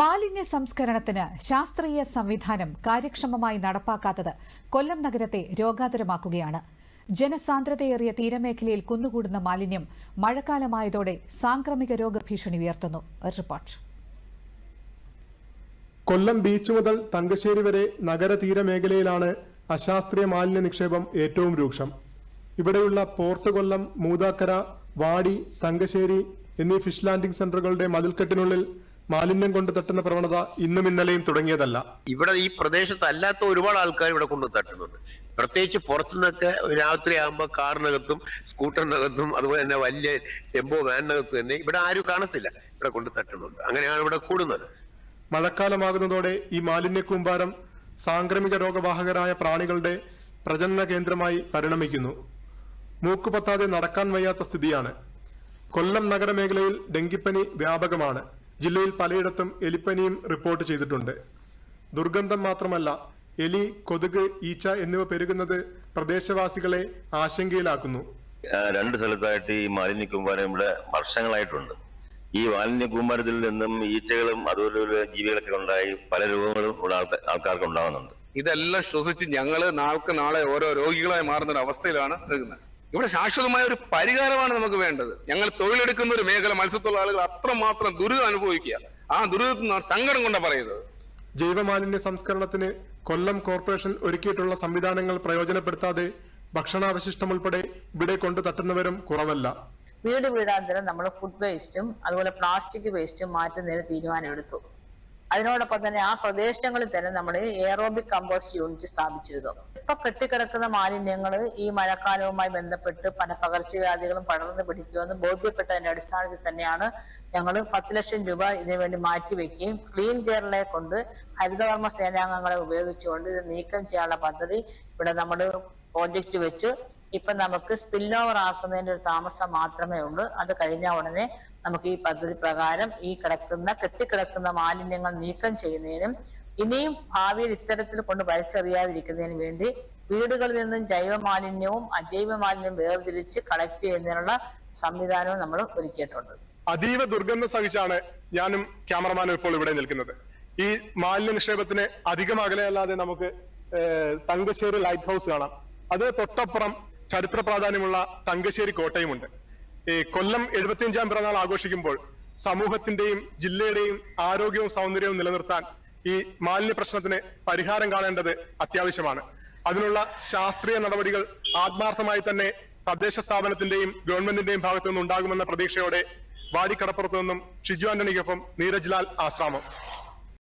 മാലിന്യ സംസ്കരണത്തിന് ശാസ്ത്രീയ സംവിധാനം കാര്യക്ഷമമായി നടപ്പാക്കാത്തത് കൊല്ലം നഗരത്തെ രോഗാതുരമാക്കുകയാണ്. ജനസാന്ദ്രതയേറിയ തീരമേഖലയിൽ കുന്നുകൂടുന്ന മാലിന്യം മഴക്കാലമായതോടെ സാംക്രമിക രോഗഭീഷണി ഉയർത്തുന്നു. റിപ്പോർട്ട്. കൊല്ലം ബീച്ച് മുതൽ തങ്കശ്ശേരി വരെ നഗര തീരമേഖലയിലാണ് അശാസ്ത്രീയ മാലിന്യ നിക്ഷേപം ഏറ്റവും രൂക്ഷം. ഇവിടെയുള്ള പോർട്ട് കൊല്ലം മൂതാക്കര വാടി തങ്കശ്ശേരി എന്നീ ഫിഷ് ലാൻഡിംഗ് സെന്ററുകളുടെ മതിൽക്കെട്ടിനുള്ളിൽ മാലിന്യം കൊണ്ട് തട്ടുന്ന പ്രവണത ഇന്നും ഇന്നലെയും തുടങ്ങിയതല്ല. ഇവിടെ ഈ പ്രദേശത്ത് അല്ലാത്ത ഒരുപാട് ആൾക്കാർ ഇവിടെ കൊണ്ട് തട്ടുന്നുണ്ട്. പ്രത്യേകിച്ച് പുറത്തുനിന്നൊക്കെ രാത്രി ആകുമ്പോൾ കാറിനകത്തും സ്കൂട്ടറിനകത്തും അതുപോലെ തന്നെ വലിയ ടെമ്പോ വാനിനകത്ത് തന്നെ ഇവിടെ ആരും കാണത്തില്ല. ഇവിടെ കൊണ്ട് തട്ടുന്നുണ്ട്. അങ്ങനെയാണ് ഇവിടെ കൂടുന്നത്. മഴക്കാലമാകുന്നതോടെ ഈ മാലിന്യ കൂമ്പാരം സാംക്രമിക രോഗവാഹകരായ പ്രാണികളുടെ പ്രജനന കേന്ദ്രമായി പരിണമിക്കുന്നു. മൂക്കുപത്താതെ നടക്കാൻ വയ്യാത്ത സ്ഥിതിയാണ്. കൊല്ലം നഗരമേഖലയിൽ ഡെങ്കിപ്പനി വ്യാപകമാണ്. ജില്ലയിൽ പലയിടത്തും എലിപ്പനിയും റിപ്പോർട്ട് ചെയ്തിട്ടുണ്ട്. ദുർഗന്ധം മാത്രമല്ല എലി കൊതുക് ഈച്ച എന്നിവ പെരുകുന്നത് പ്രദേശവാസികളെ ആശങ്കയിലാക്കുന്നു. രണ്ട് സ്ഥലത്തായിട്ട് ഈ മാലിന്യ കൂമ്പാരം ഇവിടെ വർഷങ്ങളായിട്ടുണ്ട്. ഈ മാലിന്യ കൂമ്പാരത്തിൽ നിന്നും ഈച്ചകളും അതുപോലെ ജീവികളൊക്കെ ഉണ്ടായി പല രോഗങ്ങളും ഇവിടെ ആൾക്കാ- ആൾക്കാർക്ക് ഉണ്ടാകുന്നുണ്ട് ഇതെല്ലാം ശ്വസിച്ച് ഞങ്ങൾ നാൾക്ക് നാളെ ഓരോ രോഗികളായി മാറുന്ന ഒരു അവസ്ഥയിലാണ് നിൽക്കുന്നത്. ഇവിടെ ശാശ്വതമായ ഒരു പരിഹാരമാണ് നമുക്ക് വേണ്ടത്. ഞങ്ങൾ തൊഴിലെടുക്കുന്ന ഒരു മേഖല മത്സ്യത്തൊഴിലാളികൾ അത്രമാത്രം ദുരിതം അനുഭവിക്കുക. ആ ദുരിതത്തിൽ നിന്നാണ് സങ്കടം കൊണ്ടാ പറയുന്നത്. ജൈവമാലിന്യ സംസ്കരണത്തിന് കൊല്ലം കോർപ്പറേഷൻ ഒരുക്കിയിട്ടുള്ള സംവിധാനങ്ങൾ പ്രയോജനപ്പെടുത്താതെ ഭക്ഷണാവശിഷ്ടം ഉൾപ്പെടെ ഇവിടെ കൊണ്ട് തട്ടുന്നവരും കുറവല്ല. വീട് വീടാന്തരം നമ്മൾ ഫുഡ് വേസ്റ്റും അതുപോലെ പ്ലാസ്റ്റിക് വേസ്റ്റും മാറ്റുന്നതിന് തീരുമാനമെടുത്തു. അതിനോടൊപ്പം തന്നെ ആ പ്രദേശങ്ങളിൽ തന്നെ നമ്മൾ എയറോബിക് കമ്പോസ്റ്റ് യൂണിറ്റ് സ്ഥാപിച്ചിരുന്നു. ഇപ്പൊ കെട്ടിക്കിടക്കുന്ന മാലിന്യങ്ങൾ ഈ മഴക്കാലവുമായി ബന്ധപ്പെട്ട് പല പകർച്ചവ്യാധികളും പടർന്നു പിടിക്കുമെന്ന് ബോധ്യപ്പെട്ടതിന്റെ അടിസ്ഥാനത്തിൽ തന്നെയാണ് ഞങ്ങൾ പത്ത് ലക്ഷം രൂപ ഇതിനു വേണ്ടി മാറ്റിവെക്കുകയും ക്ലീൻ കേരളയെ കൊണ്ട് ഹരിതകർമ്മ സേനാംഗങ്ങളെ ഉപയോഗിച്ചുകൊണ്ട് ഇത് നീക്കം ചെയ്യാനുള്ള പദ്ധതി ഇവിടെ നമ്മൾ പ്രോജക്റ്റ് വെച്ച് ഇപ്പൊ നമുക്ക് സ്പിൽ ഓവർ ആക്കുന്നതിന്റെ ഒരു താമസം മാത്രമേ ഉള്ളൂ. അത് കഴിഞ്ഞ ഉടനെ നമുക്ക് ഈ പദ്ധതി പ്രകാരം ഈ കിടക്കുന്ന കെട്ടിക്കിടക്കുന്ന മാലിന്യങ്ങൾ നീക്കം ചെയ്യുന്നതിനും ഇനിയും ഭാവിയിൽ ഇത്തരത്തിൽ കൊണ്ട് വലിച്ചെറിയാതിരിക്കുന്നതിന് വേണ്ടി വീടുകളിൽ നിന്നും ജൈവ മാലിന്യവും അജൈവ മാലിന്യവും വേർതിരിച്ച് കളക്ട് ചെയ്യുന്നതിനുള്ള സംവിധാനവും നമ്മൾ ഒരുക്കിയിട്ടുണ്ട്. അതീവ ദുർഗന്ധം സഹിച്ചാണ് ഞാനും ക്യാമറമാനും ഇപ്പോൾ ഇവിടെ നിൽക്കുന്നത്. ഈ മാലിന്യ നിക്ഷേപത്തിന് അധികം അകലെയല്ലാതെ നമുക്ക് തങ്കശ്ശേരി ലൈറ്റ് ഹൗസ് കാണാം. അത് തൊട്ടപ്പുറം ചരിത്ര പ്രാധാന്യമുള്ള തങ്കശ്ശേരി കോട്ടയുമുണ്ട്. ഈ കൊല്ലം എഴുപത്തിയഞ്ചാം പിറന്നാൾ ആഘോഷിക്കുമ്പോൾ സമൂഹത്തിന്റെയും ജില്ലയുടെയും ആരോഗ്യവും സൗന്ദര്യവും നിലനിർത്താൻ ഈ മാലിന്യ പ്രശ്നത്തിന് പരിഹാരം കാണേണ്ടത് അത്യാവശ്യമാണ്. അതിനുള്ള ശാസ്ത്രീയ നടപടികൾ ആത്മാർത്ഥമായി തന്നെ തദ്ദേശ സ്ഥാപനത്തിന്റെയും ഗവൺമെന്റിന്റെയും ഭാഗത്തു നിന്നുണ്ടാകുമെന്ന പ്രതീക്ഷയോടെ വാടിക്കടപ്പുറത്തു നിന്നും ഷിജു ആന്റണിക്കൊപ്പം നീരജ് ലാൽ ആശ്രാമം.